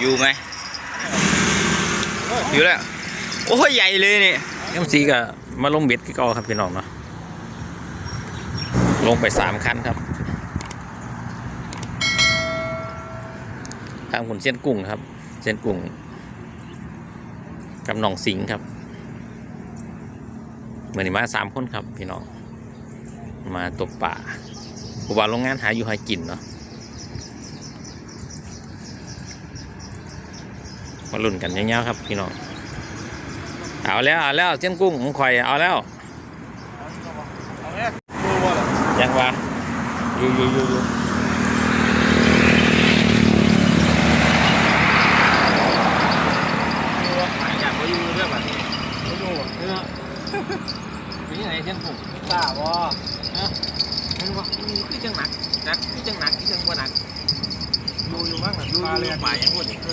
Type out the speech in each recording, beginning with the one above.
อยู่ไหมอยู่แล้ว โอ้ยใหญ่เลยนี่เอ็มซีก็มาลงเบ็ดกี่กอครับพี่น้องเนาะลงไปสามคันครับ ทางขุนเส้นกุ้งครับ เส้นกุ้งกับหนองสิงครับเหมือนมาสามคนครับพี่น้อง มาตกป่าผู้ว่าโรงงานหาอยู่หากินเนาะ มาลุ่นกันยาวๆครับพี่น้องเอาแล้วเอาแล้วเส้นกุ้งของข่อยเอาแล้วยังวะอยู่อยู่อยู่อยู่อยากไปอยู่เรื่องแบบนี้ไปอยู่เออเป็นยังไงเส้นกุ้งทราบว่ามันว่าคือจังหนักหนักคือจังหนักคือจังบ่หนักอยู่อยู่บ้างหรืออยู่ปลาอเรียยู่นป่ายังพูดอีกเ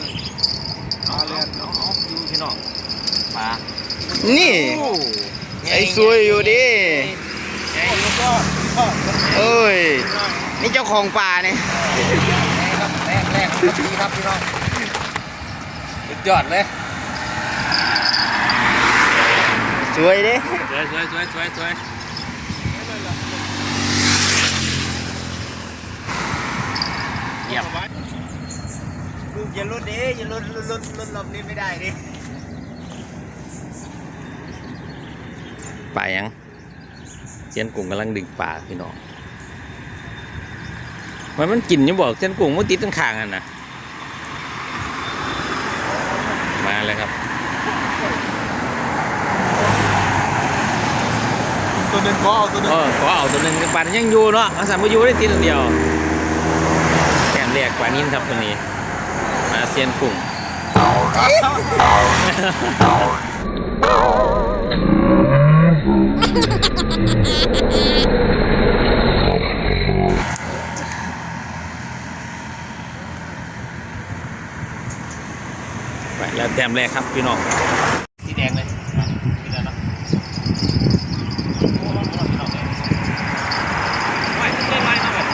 ออเอาเอาเอาเอาอยู่พี่น้องป่านี่โอ้ไอ้สวยอยู่ดิไงก็ก็เอ้ยนี่เจ้าของป่าเนี่ยครับแรกแรกครับดีครับพี่น้องสุดยอดเลยสวยดิสวยสวยสวยสวยสวยเยี่ยมลูก อย่าลุดดิอย่าลุดลุดลุดลุดลมนี้ไม่ได้ดิป่ายังเจียนกุ้งกำลังดึงป่าพี่น้องมันมันกินอยังบอกเจียนกุ้งมันติดตั้งขางอันนะมาเลยครับ ตัวหนึ่งก็เอาตัวหนึ่งเออขอเอาตัวหนึ่งป่านยังอยู่เนาะอาสามอยู่ได้ทีตัวเดียวแกมเรียกป่านินครับตัวนี้มาเซียนกุ่งไปแล้วแต้มแรกครับพี่น้องสีแดงเลยพี่น้องเนาะโอ้โหพี่น้องเลยไม่ไม่ไม่นะแบบ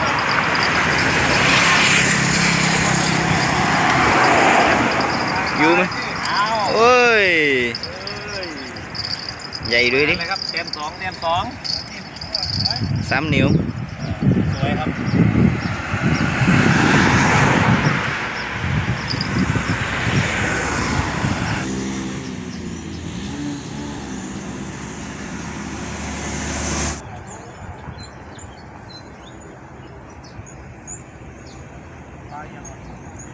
อยู่ไหม เอา เอ้ย ใหญ่ด้วยดิ นะครับเต็มสองเต็มสองสามนิ้ว สวยครับ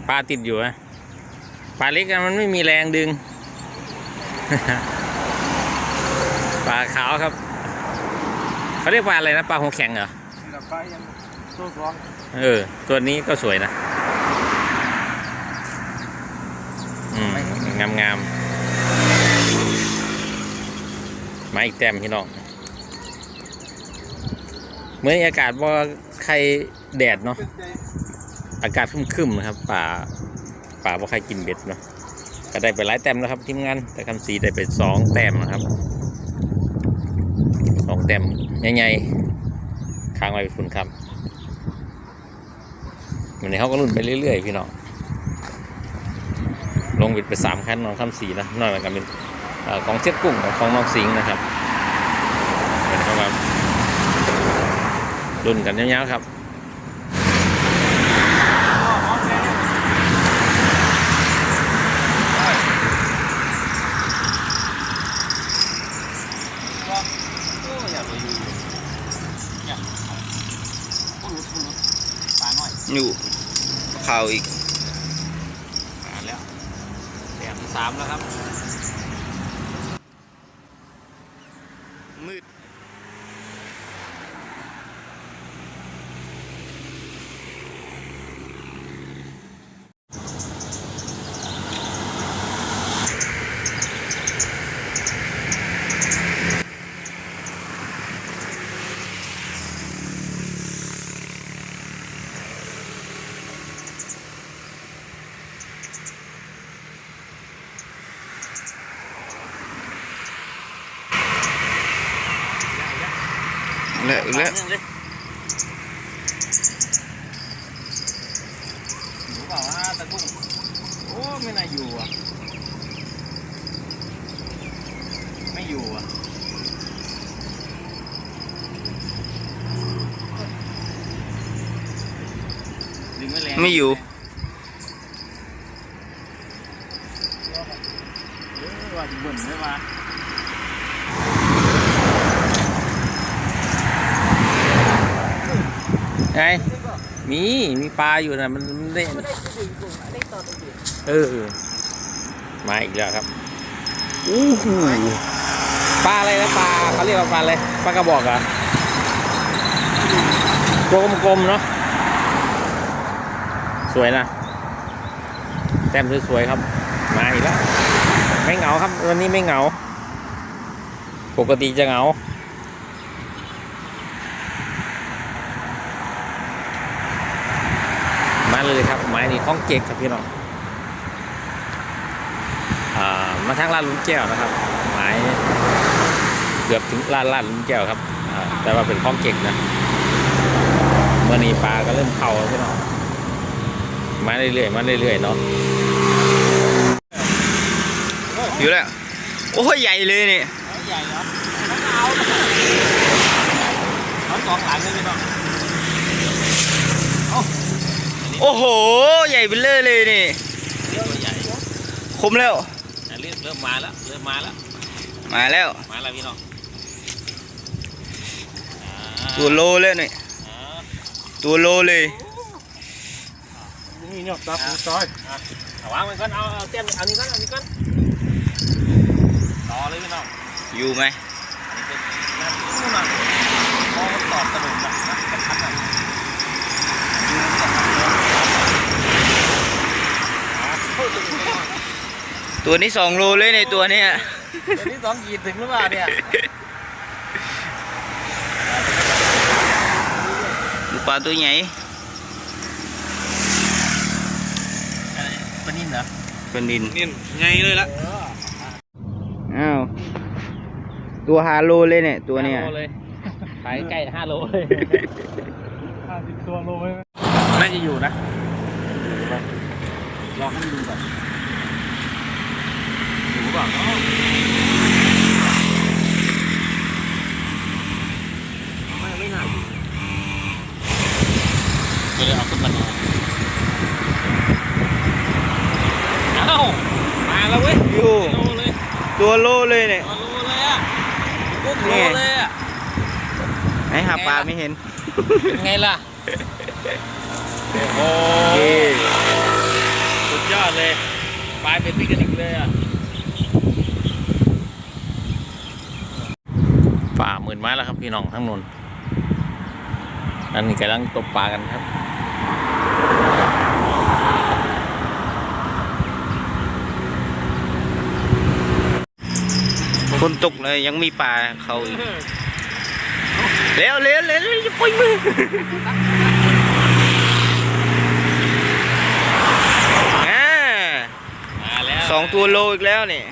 ปลาติดอยู่อะปลาเล็กอะมันไม่มีแรงดึงป ลาขาวครับ เขาเรียกปลาอะไรนะปลาหัวแข็งเหรอปลายังตัวสองเออ ตัวนี้ก็สวยนะ อืมงามงามๆมาอีกแต้มพี่น้องเมื่อนี้อากาศว่าใครแดดเนาะอากาศครึมๆนะครับ ป่าป่าว่าใครกินเบ็ดเนาะก็ได้ไปหลายแต้มแล้วครับทีมงานแต่คำสีได้ไปสองแต้มนะครับส องเต็มใหญ่ๆค้างไว้เป็นฝุ่นครับวันนี้เขาก็รุ่นไปเรื่อยๆพี่น้องลงบิดไปสามคันน้องคำสีนะนอกจากกันเป็นอของเช็ดกุ้งกับของน้องสิงนะครับเห็นไหมครับบรุ่นกันยาวๆครับ โอ้อยากไปอยู่เนี่ยพูดพูดปลาหน่อย อยู่ ข่าอีกมาแล้วแต้มที่สามแล้วครับ แล้วแล้วหนูเปล่าว่าตะกุ้งโอ้ไม่น่าอยู่อะ ไม่อยู่อะดึงไม่แรงไม่อยู่เออว่าจะบ่นไม่มา ไง มี มีปลาอยู่นะมันมันได้เออ มาอีกแล้วครับอู้หูปลาอะไรนะปลาเขาเรียกว่าปลาอะไร ปลากระบอกเหรอะกลมๆเนาะ สวยนะ แต้มสวยๆครับ มาอีกแล้ว ไม่เหงาครับ วันนี้ไม่เหงา ปกติจะเหงา มา เลยครับไม้นี่ข้องเก๊กครับพี่น้องอ่ามาทางลาดลุมแก้วนะครับไม้เกือบถึงลาดลาดลุมแก้วครับแต่ว่าเป็นข้องเก่งนะเมื่อนี้ปลาก็เริ่มเข่าแล้วพี่น้องมาเรื่อยๆมาเรื่อยๆเนาะอยู่แล้วโอ้ยใหญ่เลยนี่ใหญ่เหรอเอาเอาสองหลังเลยพี่น้อง โอ้โห ใหญ่เบลเลอร์เลยนี่ตัวใหญ่คมแล้ว อะเริ่มเริ่มมาแล้วเริ่มมาแล้วมาแล้ว มาแล้วพี่น้องอ่าตัวโลเลยนี่อ่าตัวโลเลย นี่เนี่ยตับหมูซอยเอาวางมันก่อนเอาเอาเต้มเอานี่ก่อนเอานี่ก่อนต่อเลยพี่น้องอยู่ไหมอันนี้เป็นหน้าที่นู่นน่ะมองมันตอบกระดูกแบบนะกระทัดน่ะยืนกระทัดเลยอ่าเข้าถึงแล้ว ตัวนี้สองโลเลยในตัวเนี้ยเดี๋ยวนี้สองขีดถึงหรือเปล่าเนี่ยดูปลาตัวใหญ่อะไรปลานิ่มเหรอเป็นดินนี่ไงเลยละอ้าวตัวฮาโลเลยเนี่ยตัวเนี้ยห้าโลเลยขายใกล้ห้าโลเลยห้าสิบตัวโลไหมน่าจะอยู่นะลองให้ดูก่อน อยู่เปล่าเนาะไม่ไม่น่าอยู่ก็เลยเอาขึ้นมาดูเอ้ามาแล้วเว้ยอยู่โลเลยตัวโลเลยเนี่ยโลเลยอะกุ๊กโลเลยอะไหนหาปลาไม่เห็นเป็นไงล่ะโอ้โหเย้สุดยอดเลยปลายเป็นปิกนิกเลยอะาหมื่นไม้แล้วครับพี่น้องทั้งนนอันนี้กำลังตบปลากันครับคนตกเลยยังมีปลาเขาอีกเร็วเร็วเร็วเร็วอย่าปล่อยมืออ่ามาแล้วสองตัวโลอีกแล้วนี่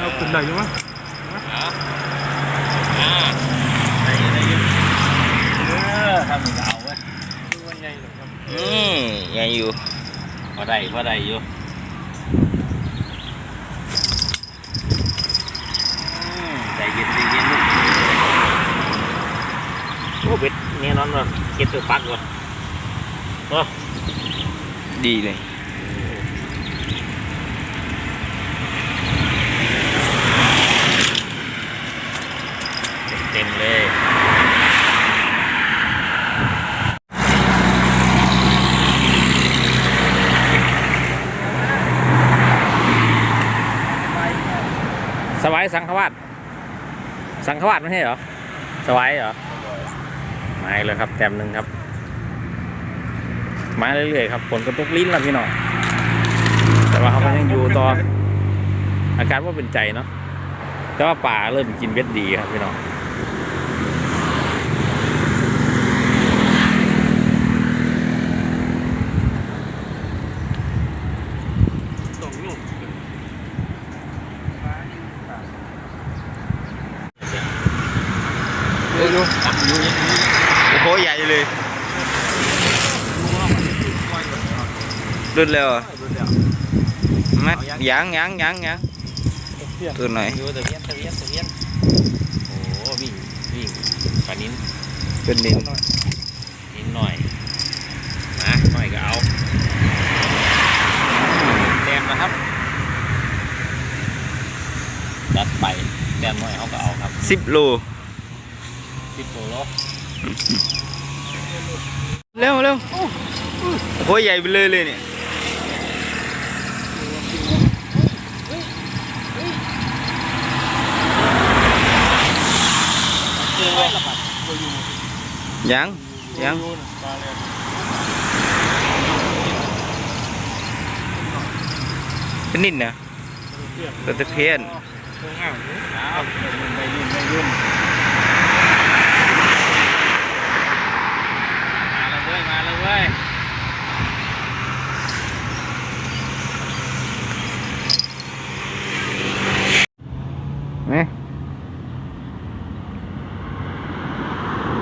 เราขึ้นได้ยังไง อะอ่าได้ยินได้ยินเออ ทำอีกเอาเว้ยตัวใหญ่เลยครับนี่ยังอยู่พอได้พอได้อยู่ใจเย็นใจเย็นลูกโอ้เบ็ดเนี่ยนอนแบบเก็บตัวปักว่ะโอ้ดีเลย เต็มเลย สวายสังขวาดสังขวาดไม่ใช่เหรอสวายเหรอไม่เลยครับแต้มหนึ่งครับมาเรื่อยๆครับฝนก็ตกลิ้นแล้วพี่น้องแต่ว่าเขาก็ยังอยู่ต่ออาการว่าเป็นใจเนาะแต่ว่าป่าเริ่มกินเบ็ดดีครับพี่น้อง สองโล ดูดูโอ้โหใหญ่เลย รุดแล้วเหรอมายังยังยังยังเทียบตัวหน่อยดูตะเวียนตะเวียนตะเวียนโอ้วิ่งวิ่งปลานิ้นเป็นนินนิดหน่อยนะหน่อยก็เอาแต้มนะครับจัดไปแต้มหน่อยเขาก็เอาครับสิบโลสิบโลโลเร็วเร็วโอ้โหใหญ่ไปเลยเลยเนี่ย คือไว้ ละบัดยังยังเลยเป็นนินนะเทียบตัวตะเพียนตรอเปยุ่นไปยุ่นมาแล้วเว้ยมาแล้วเว้ย นะ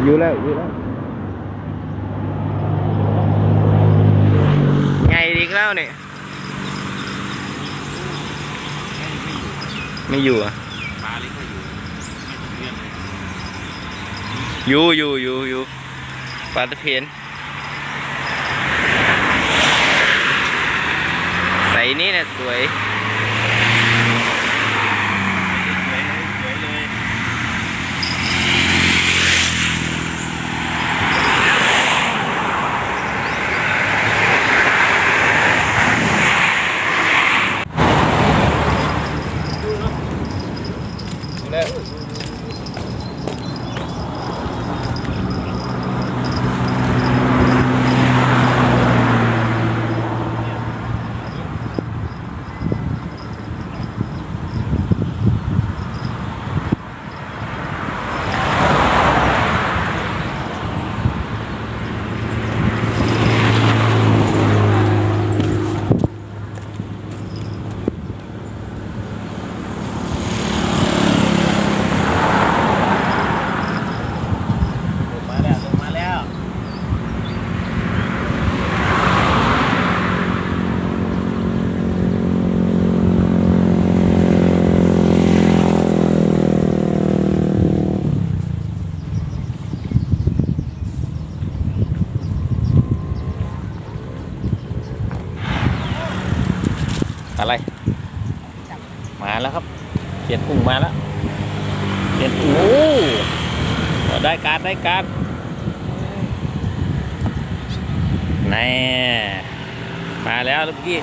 อยู่ แล้วอยู่แล้วใหญ่อีกแล้วเนี่ยไม่อยู่อะปลาเล็กก็อยู่ไม่อยงเลยอยู่อยู่อยู่อยู่ปลาตะเพียนใส่นี่นะสวย สวยเลยสวยเลย แล้ว ลงมาแล้วลงมาแล้ว อะไร มาแล้วครับเปลี่ยนกุ้งมาแล้วเปลี่ยนกุ้งโอ้ ได้การดได้การดแน่มาแล้วลูกพี่